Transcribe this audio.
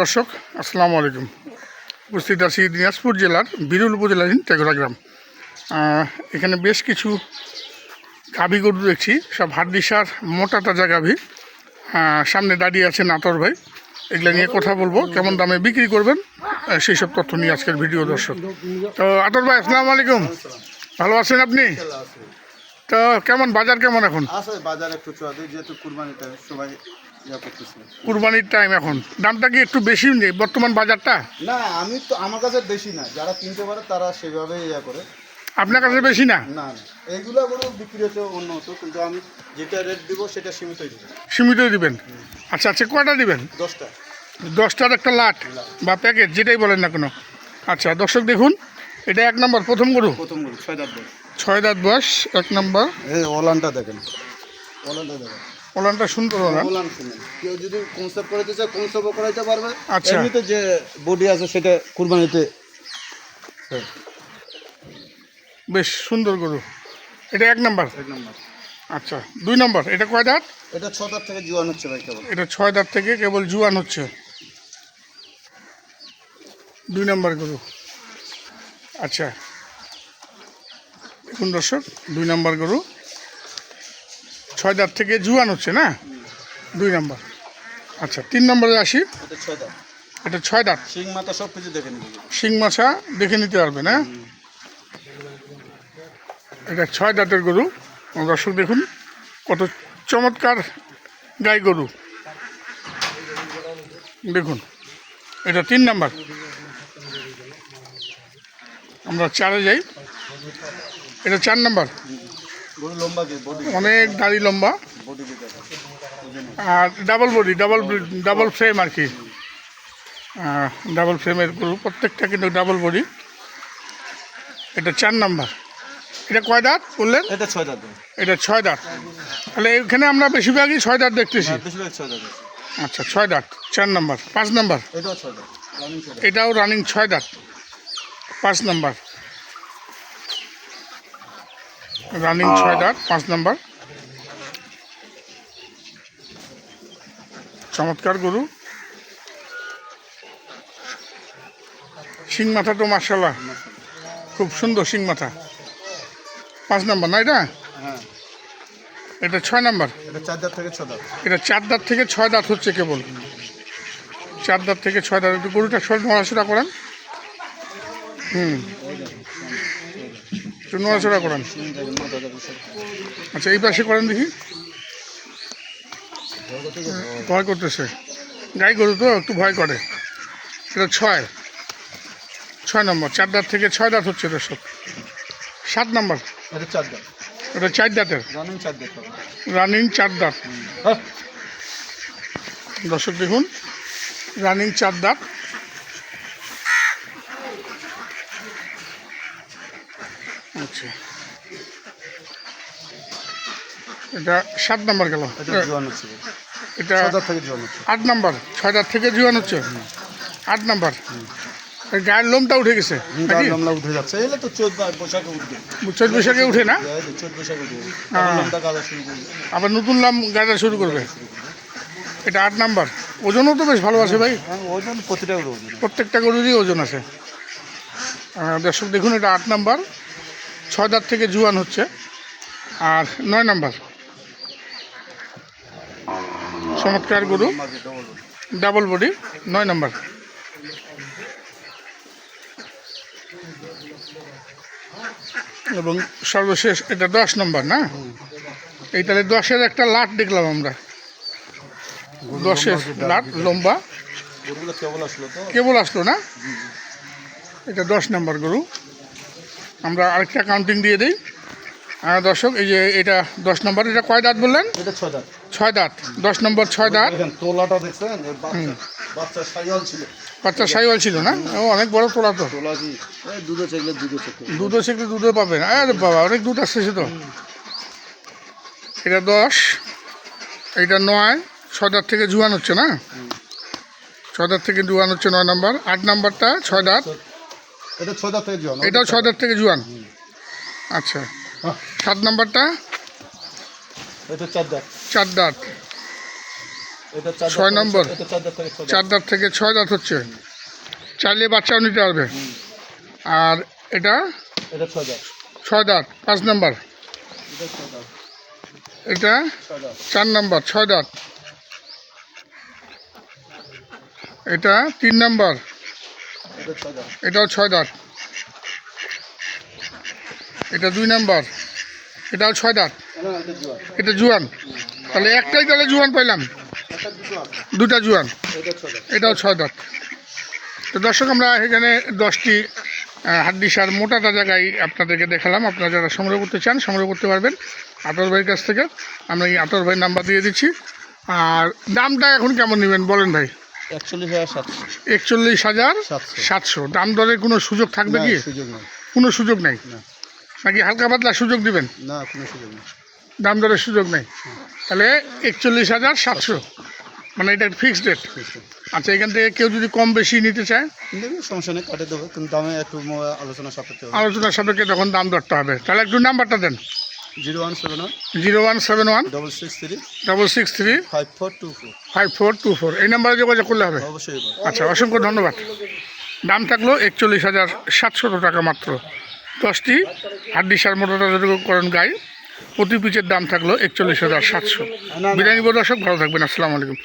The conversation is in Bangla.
দর্শক, আসসালামু আলাইকুম। উপস্থিত আছি দিনাজপুর জেলার বিরুল উপজেলাধীন টেগরা গ্রাম। এখানে বেশ কিছু গাভী গরু দেখছি, সব হাড্ডিসার, মোটা তাজা গাভী। সামনে দাঁড়িয়ে আছে নাতর ভাই। এগুলো নিয়ে কথা বলব, কেমন দামে বিক্রি করবেন সেই সব তথ্য নিয়ে আজকের ভিডিও দর্শক। তো আতর ভাই, আসসালামু আলাইকুম। ভালো আছেন আপনি? তো কেমন, বাজার কেমন এখন? বাজার একটু যেহেতু সবাই কুরবানির টাইম এখন। দামটা কি একটু বেশি নেই বর্তমান বাজারটা? না আমি তো আমার কাছে বেশি না। যারা কিনতে পারে তারা সেভাবে ইয়া করে। আপনার কাছে বেশি না? না এইগুলো গরু বিক্রি হচ্ছে অন্য হতো কিন্তু আমি যেটা রেট দিব সেটা সীমিতই দিব। সীমিত দিবেন? আচ্ছা আচ্ছা কয়টা দিবেন? দশটা। দশটার একটা লাট বা প্যাকেট যেটাই বলেন না কোনো। আচ্ছা দর্শক দেখুন এটা এক নম্বর প্রথম গরু? প্রথম গরু ছয় দাঁত বয়স। ছয় দাঁত বয়স এক নম্বর। এই ওলানটা দেখেন। ওলানটা দেখেন। ওলানটা সুন্দর ওলান। ওলান শুনেন। কেউ যদি কনসেপ্ট করাইতে চায় কনসেপ্টও করাইতে পারবে। আচ্ছা। এমনিতে যে বডি আছে সেটা কুরবানিতে। বেশ সুন্দর গরু। এটা এক নম্বর? এক নম্বর। আচ্ছা দুই নম্বর। এটা কয় দাঁত? এটা ছ দাঁত থেকে জোয়ান হচ্ছে ভাই কেবল। এটা ছয় দাঁত থেকে কেবল জুয়ান হচ্ছে। দুই নম্বর গরু। আচ্ছা। দেখুন দর্শক দুই নম্বর গরু। ছয় দাঁত থেকে জুয়ান হচ্ছে না? দুই নম্বর। আচ্ছা তিন নম্বরে আসি। এটা ছয় দাঁত শিং মাথা সব কিছু দেখে নিবে শিং মাছা দেখে নিতে পারবে না? এটা ছয় দাঁতের গরু দর্শক দেখুন কত চমৎকার গাই গরু। দেখুন এটা তিন নাম্বার। আমরা চারে যাই। এটা চার নাম্বার। অনেক দাড়ি লম্বা। আর double body double double frame আর কি। ডাবল ফ্রেমের গরু প্রত্যেকটা কিন্তু ডাবল বডি এটা চার নাম্বার। এটা কয় দাঁত বললেন? এটা ছয় দাঁত। এটা ছয় দাঁত। তাহলে এখানে আমরা বেশিরভাগই ছয় দাঁত দেখতেছি। আছে। আচ্ছা ছয় দাঁত চার নাম্বার পাঁচ নাম্বার। এটাও রানিং ছয় দাঁত পাঁচ নাম্বার। রানিং ছয় দাঁত পাঁচ নাম্বার। চমৎকার গরু। শিং মাথা তো মার্শাল্লাহ খুব সুন্দর শিং মাথা। পাঁচ নাম্বার না এটা? হ্যাঁ। এটা ছয় নাম্বার? এটা চার দাঁত থেকে ছয় দাঁত। এটা চার দাঁত থেকে ছয় দাঁত হচ্ছে কেবল। চার দাঁত থেকে ছয় দাঁত। একটু গরুটা সব নড়াচড়া করেন। হুম। একটু নড়াচড়া করেন। সব আচ্ছা এই পাশে করেন দেখি। ভয় করতেছে। গাই গরু তো একটু ভয় করে। এটা ছয়। ছয় নম্বর চার দাঁত থেকে ছয় দাঁত হচ্ছে দর্শক সাত নম্বর। এটা চার দাঁত। এটা চার দাঁতের। রানিং চার দাঁত রানিং চার দাঁত। হ্যাঁ। দর্শক দেখুন রানিং চার দাঁত। আচ্ছা এটা সাত নাম্বার গেল। এটা হচ্ছে। হচ্ছে। আট নাম্বার ছয় দাঁত থেকে জুয়ান হচ্ছে। আট নাম্বার। গায়ের লোমটা উঠে গেছে গামলা উঠে যাচ্ছে। এলে তো চোদ্দ বৈশাখে উঠবে চোদ্দ বৈশাখে উঠে না? চোদ্দ বৈশাখে আবার নতুন লাম গাড়া শুরু করবে। এটা আট নাম্বার। ওজনও তো বেশ ভালো আছে ভাই। হ্যাঁ ওজন প্রতিটা গরু প্রত্যেকটা গরুরই ওজন আছে। দর্শক দেখুন এটা আট নাম্বার। ছয় দাঁত থেকে জুয়ান হচ্ছে। আর নয় নাম্বার। চমৎকার গরু। ডাবল বডি নয় নাম্বার। এবং সর্বশেষ এটা দশ নম্বর না? এই তাহলে দশের একটা লাট দেখলাম আমরা। দশের লাট লম্বা। কেবল আসলো না? এটা দশ নম্বর গরু। আমরা আরেকটা কাউন্টিং দিয়ে দিই। দর্শক এই যে এটা দশ নম্বর এটা কয় দাঁত বললেন? এটা ছয় দাঁত। ছয় দাঁত। দশ নম্বর ছয় দাঁত। তোলাটা দেখছেন? বাচ্চা সাইওয়াল ছিল। না? ও অনেক বড় তোলা তো। দুধও সেগুলো দুধও পাবেন আরে বাবা অনেক দুধ আসতেছে তো। এটা দশ এটা নয় ছয় দাঁত থেকে জুয়ান হচ্ছে না? ছয় দাঁত থেকে জুয়ান হচ্ছে নয় নম্বর। আট নম্বরটা ছয় দাঁত। এটা ছয় দাঁত থেকে জোয়ান এটাও ছয় দাঁত থেকে জুয়ান? আচ্ছা। সাত নাম্বারটা? এটা চার দাঁত। চার দাঁত। ছয় নম্বর। চার দাঁত থেকে ছয় দাঁত। চার দাঁত থেকে ছয় দাঁত হচ্ছে। চাইলে বাচ্চাও নিতে পারবে। আর এটা? এটা ছয় দাঁত। ছয় দাঁত পাঁচ নাম্বার। এটা চার নাম্বার ছয় দাঁত। এটা তিন নাম্বার। এটাও ছয় দাঁত। এটা দুই নাম্বার। এটাও ছয় দাঁত। এটা জুয়ান। তাহলে একটাই তাহলে জুয়ান পাইলাম। দুটো জুয়ান। এটাও ছয় দাঁত। তো দর্শক, আমরা এখানে দশটি হাড্ডিসার মোটা তাজা গাই আপনাদেরকে দেখালাম। আপনারা যারা সংগ্রহ করতে চান, সংগ্রহ করতে পারবেন আতর ভাইয়ের কাছ থেকে। আমরা এই আতর ভাই নাম্বার দিয়ে দিচ্ছি। আর দামটা এখন কেমন নেবেন বলেন ভাই? একচল্লিশ হাজার সাতশো। একচল্লিশ হাজার সাতশো। সাতশো। দাম দরের কোনো সুযোগ থাকবে কি? সুযোগ নেই। কোনো সুযোগ নেই? নাকি হালকা পাতলা সুযোগ দিবেন? না কোনো সুযোগ নেই। দাম দরের সুযোগ নেই? তাহলে একচল্লিশ হাজার সাতশো। মানে এটা ফিক্সড রেট আচ্ছা এখান থেকে কেউ যদি কম বেশি নিতে চায়? সমস্যা নেই কাটে দেবো কিন্তু দামে একটু আলোচনা সাপেক্ষে হবে। আলোচনার সাপেক্ষে তখন দাম দরটা হবে। তাহলে একটু নাম্বারটা দেন। Zero one seven one zero one seven one double six three double six three five four two four five four two four. এই নাম্বারে যোগাযোগ করলে হবে? অবশ্যই আচ্ছা অসংখ্য ধন্যবাদ। দাম থাকল একচল্লিশ হাজার সাতশত টাকা মাত্র। দশটি হাড্ডি সার মোটরকরণ গাই প্রতি পিচের দাম থাকল একচল্লিশ হাজার সাতশো। বিরিয়ানি দর্শক ভালো থাকবেন। আসসালামু আলাইকুম।